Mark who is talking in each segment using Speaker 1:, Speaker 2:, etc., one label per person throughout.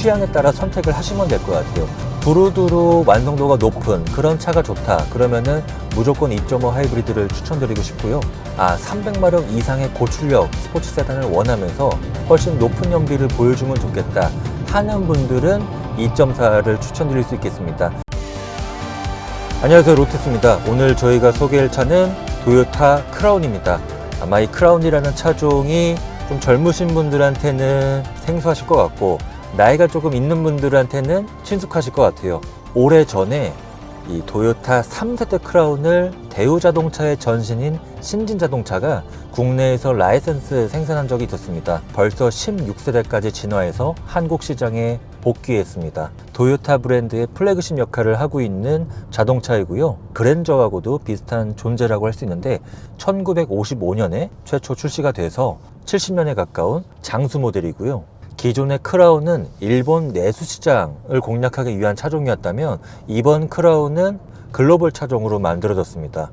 Speaker 1: 취향에 따라 선택을 하시면 될 것 같아요. 두루두루 완성도가 높은 그런 차가 좋다. 그러면은 무조건 2.5 하이브리드를 추천드리고 싶고요. 아, 300마력 이상의 고출력 스포츠 세단을 원하면서 훨씬 높은 연비를 보여주면 좋겠다. 하는 분들은 2.4를 추천드릴 수 있겠습니다. 안녕하세요 로테스입니다 오늘 저희가 소개할 차는 도요타 크라운입니다 아마 이 크라운이라는 차종이 좀 젊으신 분들한테는 생소하실 것 같고 나이가 조금 있는 분들한테는 친숙하실 것 같아요 오래 전에 이 도요타 3세대 크라운을 대우자동차의 전신인 신진자동차가 국내에서 라이센스 생산한 적이 있었습니다. 벌써 16세대까지 진화해서 한국 시장에 복귀했습니다. 도요타 브랜드의 플래그십 역할을 하고 있는 자동차이고요. 그랜저하고도 비슷한 존재라고 할 수 있는데 1955년에 최초 출시가 돼서 70년에 가까운 장수 모델이고요. 기존의 크라운은 일본 내수 시장을 공략하기 위한 차종이었다면 이번 크라운은 글로벌 차종으로 만들어졌습니다.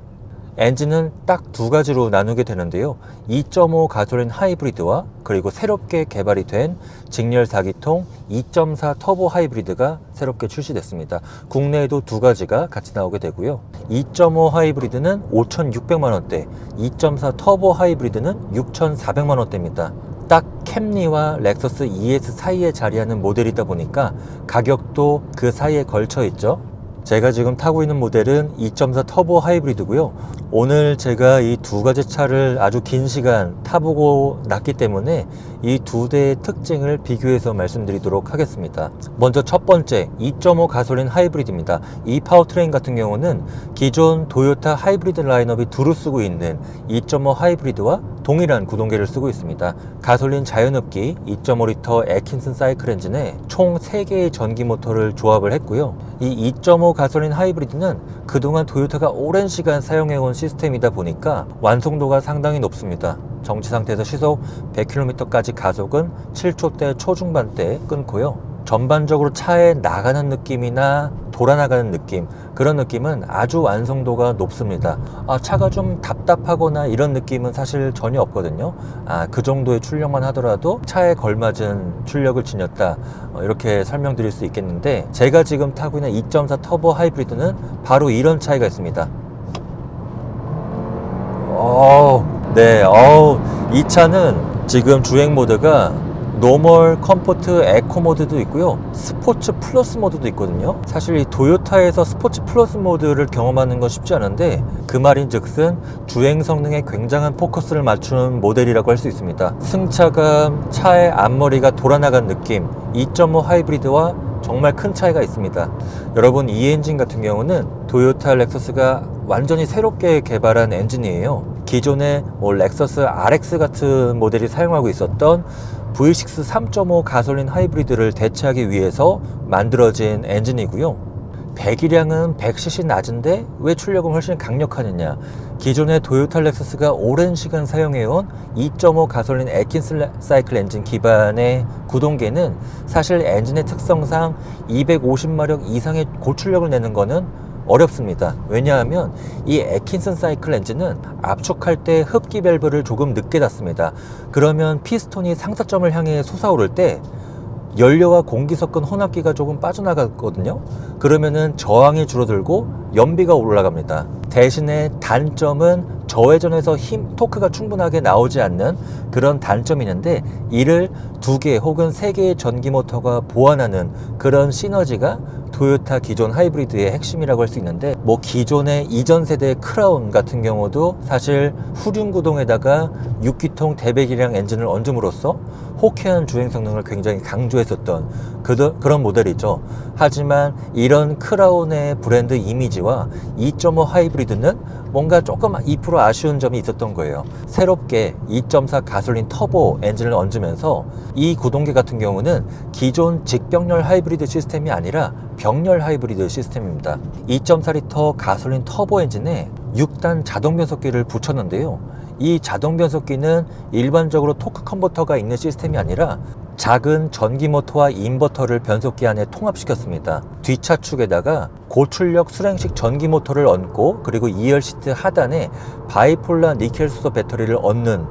Speaker 1: 엔진은 딱 두 가지로 나누게 되는데요. 2.5 가솔린 하이브리드와 그리고 새롭게 개발이 된 직렬 4기통 2.4 터보 하이브리드가 새롭게 출시됐습니다. 국내에도 두 가지가 같이 나오게 되고요. 2.5 하이브리드는 5,600만 원대, 2.4 터보 하이브리드는 6,400만 원대입니다. 딱 캠리와 렉서스 ES 사이에 자리하는 모델이다 보니까 가격도 그 사이에 걸쳐 있죠. 제가 지금 타고 있는 모델은 2.4 터보 하이브리드고요. 오늘 제가 이 두 가지 차를 아주 긴 시간 타보고 났기 때문에 이 두 대의 특징을 비교해서 말씀드리도록 하겠습니다. 먼저 첫 번째 2.5 가솔린 하이브리드입니다. 이 파워트레인 같은 경우는 기존 도요타 하이브리드 라인업이 두루 쓰고 있는 2.5 하이브리드와 동일한 구동계를 쓰고 있습니다. 가솔린 자연흡기 2.5리터 에킨슨 사이클 엔진에 총 3개의 전기 모터를 조합을 했고요. 이 2.5 가솔린 하이브리드는 그동안 도요타가 오랜 시간 사용해온 시스템이다 보니까 완성도가 상당히 높습니다. 정지 상태에서 시속 100km까지 가속은 7초대 초중반대에 끊고요. 전반적으로 차에 나가는 느낌이나 돌아나가는 느낌 그런 느낌은 아주 완성도가 높습니다. 아, 차가 좀 답답하거나 이런 느낌은 사실 전혀 없거든요. 아, 그 정도의 출력만 하더라도 차에 걸맞은 출력을 지녔다 어, 이렇게 설명드릴 수 있겠는데 제가 지금 타고 있는 2.4 터보 하이브리드는 바로 이런 차이가 있습니다. 어우, 네, 어우, 이 차는 지금 주행 모드가 노멀, 컴포트, 에코 모드도 있고요. 스포츠 플러스 모드도 있거든요. 사실 이 도요타에서 스포츠 플러스 모드를 경험하는 건 쉽지 않은데 그 말인 즉슨 주행 성능에 굉장한 포커스를 맞추는 모델이라고 할 수 있습니다. 승차감, 차의 앞머리가 돌아나간 느낌, 2.5 하이브리드와 정말 큰 차이가 있습니다. 여러분 이 엔진 같은 경우는 도요타 렉서스가 완전히 새롭게 개발한 엔진이에요. 기존에 뭐 렉서스 RX 같은 모델이 사용하고 있었던 V6 3.5 가솔린 하이브리드를 대체하기 위해서 만들어진 엔진이고요. 배기량은 100cc 낮은데 왜 출력은 훨씬 강력하느냐? 기존의 도요타 렉서스가 오랜 시간 사용해온 2.5 가솔린 에킨스 사이클 엔진 기반의 구동계는 사실 엔진의 특성상 250마력 이상의 고출력을 내는 거는 어렵습니다. 왜냐하면 이 에킨슨 사이클 엔진은 압축할 때 흡기 밸브를 조금 늦게 닫습니다. 그러면 피스톤이 상사점을 향해 솟아오를 때 연료와 공기 섞은 혼합기가 조금 빠져나가거든요. 그러면은 저항이 줄어들고 연비가 올라갑니다. 대신에 단점은 저회전에서 힘, 토크가 충분하게 나오지 않는 그런 단점이 있는데 이를 두 개 혹은 세 개의 전기 모터가 보완하는 그런 시너지가 도요타 기존 하이브리드의 핵심이라고 할 수 있는데 뭐 기존의 이전 세대 크라운 같은 경우도 사실 후륜 구동에다가 6기통 대배기량 엔진을 얹음으로써 호쾌한 주행 성능을 굉장히 강조했었던 그, 그런 모델이죠. 하지만 이런 크라운의 브랜드 이미지와 2.5 하이브리드 는 뭔가 조금 2% 아쉬운 점이 있었던 거예요. 새롭게 2.4 가솔린 터보 엔진을 얹으면서 이 구동계 같은 경우는 기존 직병렬 하이브리드 시스템이 아니라 병렬 하이브리드 시스템입니다. 2.4리터 가솔린 터보 엔진에 6단 자동 변속기를 붙였는데요. 이 자동 변속기는 일반적으로 토크 컨버터가 있는 시스템이 아니라 작은 전기 모터와 인버터를 변속기 안에 통합시켰습니다. 뒷차축에다가 고출력 수랭식 전기 모터를 얹고 그리고 2열 시트 하단에 바이폴라 니켈 수소 배터리를 얹는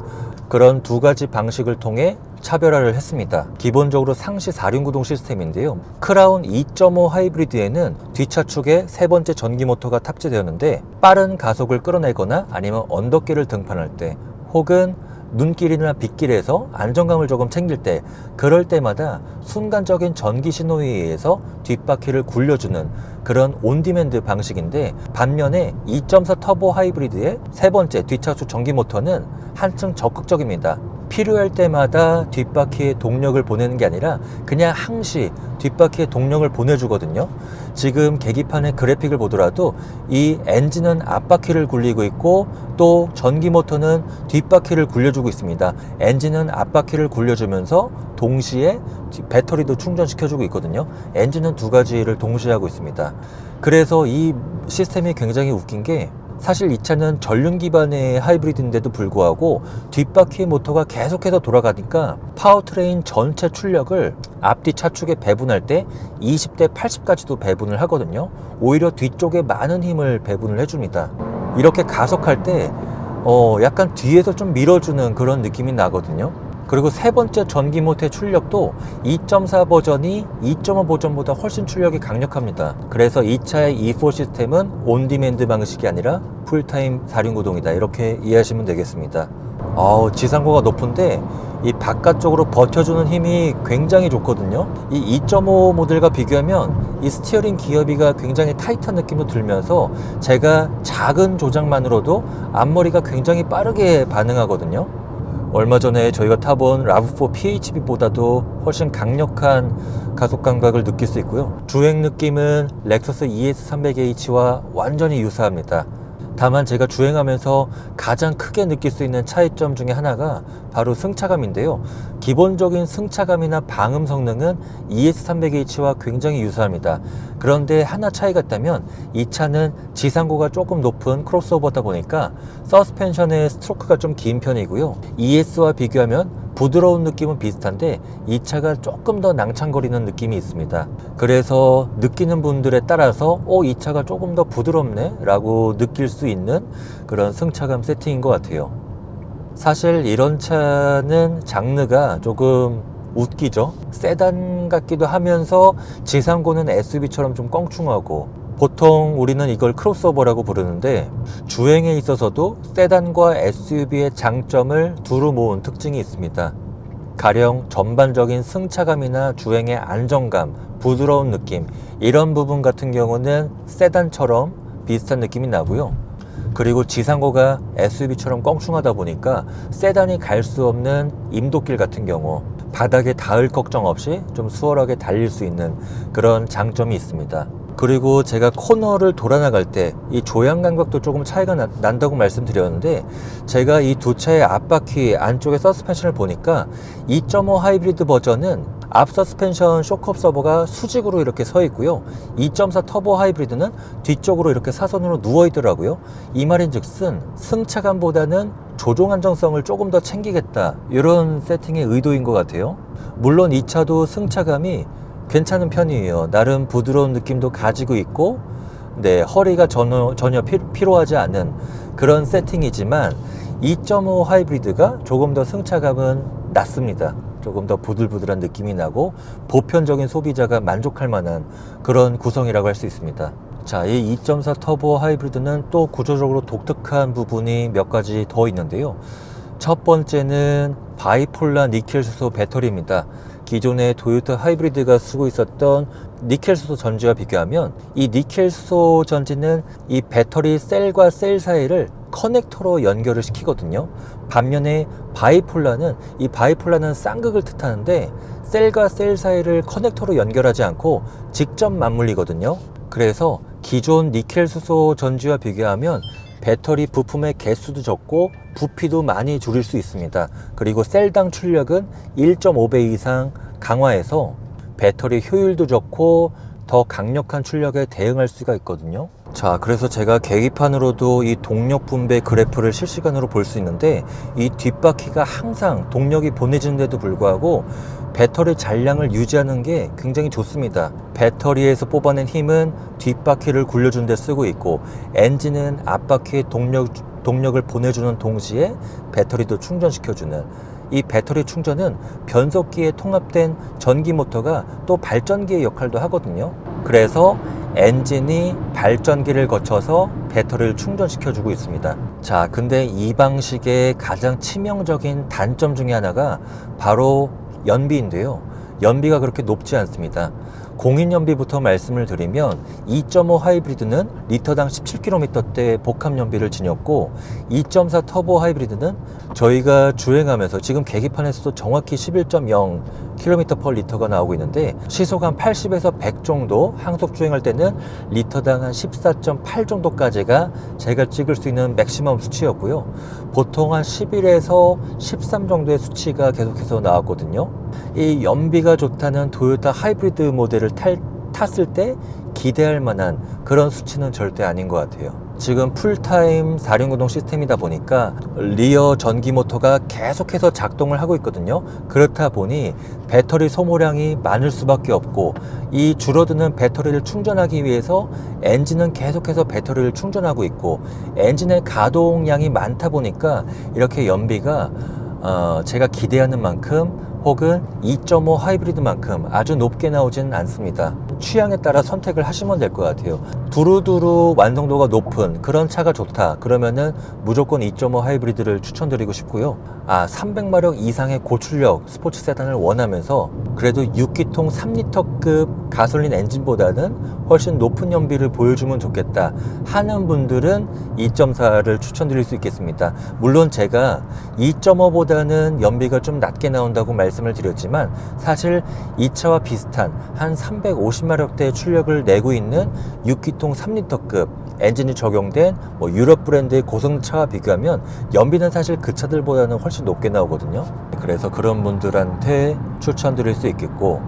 Speaker 1: 그런 두 가지 방식을 통해 차별화를 했습니다. 기본적으로 상시 4륜구동 시스템인데요. 크라운 2.5 하이브리드에는 뒷차축에 세 번째 전기 모터가 탑재되었는데 빠른 가속을 끌어내거나 아니면 언덕길을 등판할 때 혹은 눈길이나 빗길에서 안정감을 조금 챙길 때 그럴 때마다 순간적인 전기 신호에 의해서 뒷바퀴를 굴려주는 그런 온디맨드 방식인데 반면에 2.4 터보 하이브리드의 세 번째 뒷차수 전기 모터는 한층 적극적입니다. 필요할 때마다 뒷바퀴에 동력을 보내는 게 아니라 그냥 항시 뒷바퀴에 동력을 보내주거든요. 지금 계기판의 그래픽을 보더라도 이 엔진은 앞바퀴를 굴리고 있고 또 전기 모터는 뒷바퀴를 굴려주고 있습니다. 엔진은 앞바퀴를 굴려주면서 동시에 배터리도 충전시켜주고 있거든요. 엔진은 두 가지를 동시에 하고 있습니다. 그래서 이 시스템이 굉장히 웃긴 게 사실 이 차는 전륜 기반의 하이브리드인데도 불구하고 뒷바퀴 모터가 계속해서 돌아가니까 파워트레인 전체 출력을 앞뒤 차축에 배분할 때 20대 80까지도 배분을 하거든요. 오히려 뒤쪽에 많은 힘을 배분을 해줍니다. 이렇게 가속할 때 어, 약간 뒤에서 좀 밀어주는 그런 느낌이 나거든요. 그리고 세 번째 전기 모터의 출력도 2.4 버전이 2.5 버전보다 훨씬 출력이 강력합니다. 그래서 이 차의 E4 시스템은 온디맨드 방식이 아니라 풀타임 4륜구동이다. 이렇게 이해하시면 되겠습니다. 아우, 지상고가 높은데 이 바깥쪽으로 버텨주는 힘이 굉장히 좋거든요. 이 2.5 모델과 비교하면 이 스티어링 기어비가 굉장히 타이트한 느낌도 들면서 제가 작은 조작만으로도 앞머리가 굉장히 빠르게 반응하거든요. 얼마 전에 저희가 타본 라브4 PHB보다도 훨씬 강력한 가속 감각을 느낄 수 있고요. 주행 느낌은 렉서스 ES300H와 완전히 유사합니다. 다만 제가 주행하면서 가장 크게 느낄 수 있는 차이점 중에 하나가 바로 승차감인데요. 기본적인 승차감이나 방음 성능은 ES300H와 굉장히 유사합니다. 그런데 하나 차이가 있다면 이 차는 지상고가 조금 높은 크로스오버다 보니까 서스펜션의 스트로크가 좀 긴 편이고요. ES와 비교하면 부드러운 느낌은 비슷한데 이 차가 조금 더 낭창거리는 느낌이 있습니다. 그래서 느끼는 분들에 따라서 어, 이 차가 조금 더 부드럽네 라고 느낄 수 있는 그런 승차감 세팅인 것 같아요. 사실 이런 차는 장르가 조금 웃기죠. 세단 같기도 하면서 지상고는 SUV처럼 좀 껑충하고 보통 우리는 이걸 크로스오버라고 부르는데 주행에 있어서도 세단과 SUV의 장점을 두루 모은 특징이 있습니다. 가령 전반적인 승차감이나 주행의 안정감, 부드러운 느낌 이런 부분 같은 경우는 세단처럼 비슷한 느낌이 나고요. 그리고 지상고가 SUV처럼 껑충하다 보니까 세단이 갈 수 없는 임도길 같은 경우 바닥에 닿을 걱정 없이 좀 수월하게 달릴 수 있는 그런 장점이 있습니다. 그리고 제가 코너를 돌아 나갈 때 이 조향 감각도 조금 차이가 나, 난다고 말씀드렸는데 제가 이 두 차의 앞바퀴 안쪽에 서스펜션을 보니까 2.5 하이브리드 버전은 앞 서스펜션 쇼크 업 서버가 수직으로 이렇게 서 있고요. 2.4 터보 하이브리드는 뒤쪽으로 이렇게 사선으로 누워 있더라고요. 이 말인즉슨 승차감보다는 조종 안정성을 조금 더 챙기겠다 이런 세팅의 의도인 것 같아요. 물론 이 차도 승차감이 괜찮은 편이에요. 나름 부드러운 느낌도 가지고 있고, 네, 허리가 전혀, 전혀 피, 피로하지 않은 그런 세팅이지만 2.5 하이브리드가 조금 더 승차감은 낮습니다. 조금 더 부들부들한 느낌이 나고 보편적인 소비자가 만족할 만한 그런 구성이라고 할 수 있습니다. 자, 이 2.4 터보 하이브리드는 또 구조적으로 독특한 부분이 몇 가지 더 있는데요. 첫 번째는 바이폴라 니켈 수소 배터리입니다. 기존의 도요타 하이브리드가 쓰고 있었던 니켈 수소 전지와 비교하면 이 니켈 수소 전지는 이 배터리 셀과 셀 사이를 커넥터로 연결을 시키거든요. 반면에 바이폴라는 이 바이폴라는 쌍극을 뜻하는데 셀과 셀 사이를 커넥터로 연결하지 않고 직접 맞물리거든요. 그래서 기존 니켈 수소 전지와 비교하면 배터리 부품의 개수도 적고 부피도 많이 줄일 수 있습니다. 그리고 셀당 출력은 1.5배 이상 강화해서 배터리 효율도 좋고 더 강력한 출력에 대응할 수가 있거든요. 자, 그래서 제가 계기판으로도 이 동력 분배 그래프를 실시간으로 볼 수 있는데 이 뒷바퀴가 항상 동력이 보내지는데도 불구하고 배터리 잔량을 유지하는 게 굉장히 좋습니다. 배터리에서 뽑아낸 힘은 뒷바퀴를 굴려준 데 쓰고 있고 엔진은 앞바퀴에 동력, 동력을 보내주는 동시에 배터리도 충전시켜주는 이 배터리 충전은 변속기에 통합된 전기 모터가 또 발전기의 역할도 하거든요. 그래서 엔진이 발전기를 거쳐서 배터리를 충전시켜 주고 있습니다. 자, 근데 이 방식의 가장 치명적인 단점 중에 하나가 바로 연비인데요. 연비가 그렇게 높지 않습니다. 공인 연비부터 말씀을 드리면 2.5 하이브리드는 리터당 17km대 복합 연비를 지녔고 2.4 터보 하이브리드는 저희가 주행하면서 지금 계기판에서도 정확히 11.0 km per 리터가 나오고 있는데 시속 한 80에서 100 정도 항속 주행할 때는 리터당 한 14.8 정도까지가 제가 찍을 수 있는 맥시멈 수치였고요. 보통 한 11에서 13 정도의 수치가 계속해서 나왔거든요. 이 연비가 좋다는 도요타 하이브리드 모델을 탈, 탔을 때 기대할 만한 그런 수치는 절대 아닌 것 같아요. 지금 풀타임 4륜 구동 시스템이다 보니까 리어 전기 모터가 계속해서 작동을 하고 있거든요. 그렇다 보니 배터리 소모량이 많을 수밖에 없고 이 줄어드는 배터리를 충전하기 위해서 엔진은 계속해서 배터리를 충전하고 있고 엔진의 가동량이 많다 보니까 이렇게 연비가 어, 제가 기대하는 만큼 혹은 2.5 하이브리드만큼 아주 높게 나오지는 않습니다. 취향에 따라 선택을 하시면 될 것 같아요. 두루두루 완성도가 높은 그런 차가 좋다. 그러면은 무조건 2.5 하이브리드를 추천드리고 싶고요. 아, 300마력 이상의 고출력 스포츠 세단을 원하면서 그래도 6기통 3리터급 가솔린 엔진보다는 훨씬 높은 연비를 보여주면 좋겠다 하는 분들은 2.4를 추천드릴 수 있겠습니다. 물론 제가 2.5보다는 연비가 좀 낮게 나온다고 말 씀을 드렸지만 사실 이 차와 비슷한 한 350마력대의 출력을 내고 있는 6기통 3리터급 엔진이 적용된 뭐 유럽 브랜드의 고성차와 비교하면 연비는 사실 그 차들보다는 훨씬 높게 나오거든요. 그래서 그런 분들한테 추천드릴 수 있겠고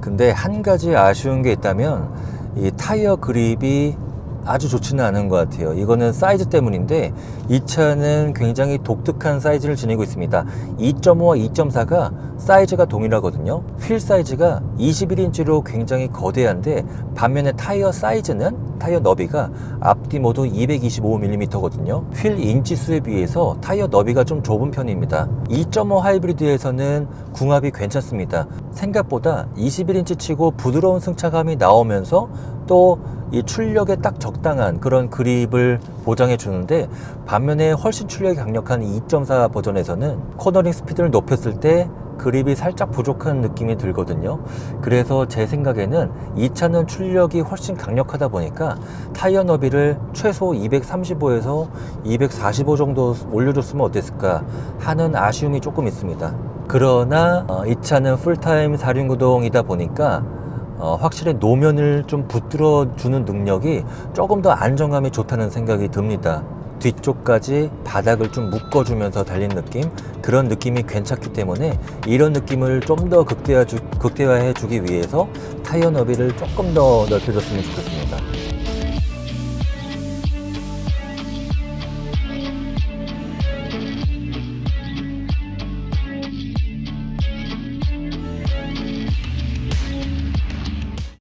Speaker 1: 근데 한 가지 아쉬운 게 있다면 이 타이어 그립이 아주 좋지는 않은 것 같아요. 이거는 사이즈 때문인데 이 차는 굉장히 독특한 사이즈를 지니고 있습니다. 2.5와 2.4가 사이즈가 동일하거든요. 휠 사이즈가 21인치로 굉장히 거대한데 반면에 타이어 사이즈는 타이어 너비가 앞뒤 모두 225mm거든요. 휠 인치 수에 비해서 타이어 너비가 좀 좁은 편입니다. 2.5 하이브리드에서는 궁합이 괜찮습니다. 생각보다 21인치 치고 부드러운 승차감이 나오면서 또 이 출력에 딱 적당한 그런 그립을 보장해 주는데 반면에 훨씬 출력이 강력한 2.4 버전에서는 코너링 스피드를 높였을 때 그립이 살짝 부족한 느낌이 들거든요. 그래서 제 생각에는 이 차는 출력이 훨씬 강력하다 보니까 타이어 너비를 최소 235에서 245 정도 올려줬으면 어땠을까 하는 아쉬움이 조금 있습니다. 그러나 어, 이 차는 풀타임 4륜구동이다 보니까 어, 확실히 노면을 좀 붙들어 주는 능력이 조금 더 안정감이 좋다는 생각이 듭니다. 뒤쪽까지 바닥을 좀 묶어주면서 달린 느낌 그런 느낌이 괜찮기 때문에 이런 느낌을 좀 더 극대화해 주기 위해서 타이어 너비를 조금 더 넓혀줬으면 좋겠습니다.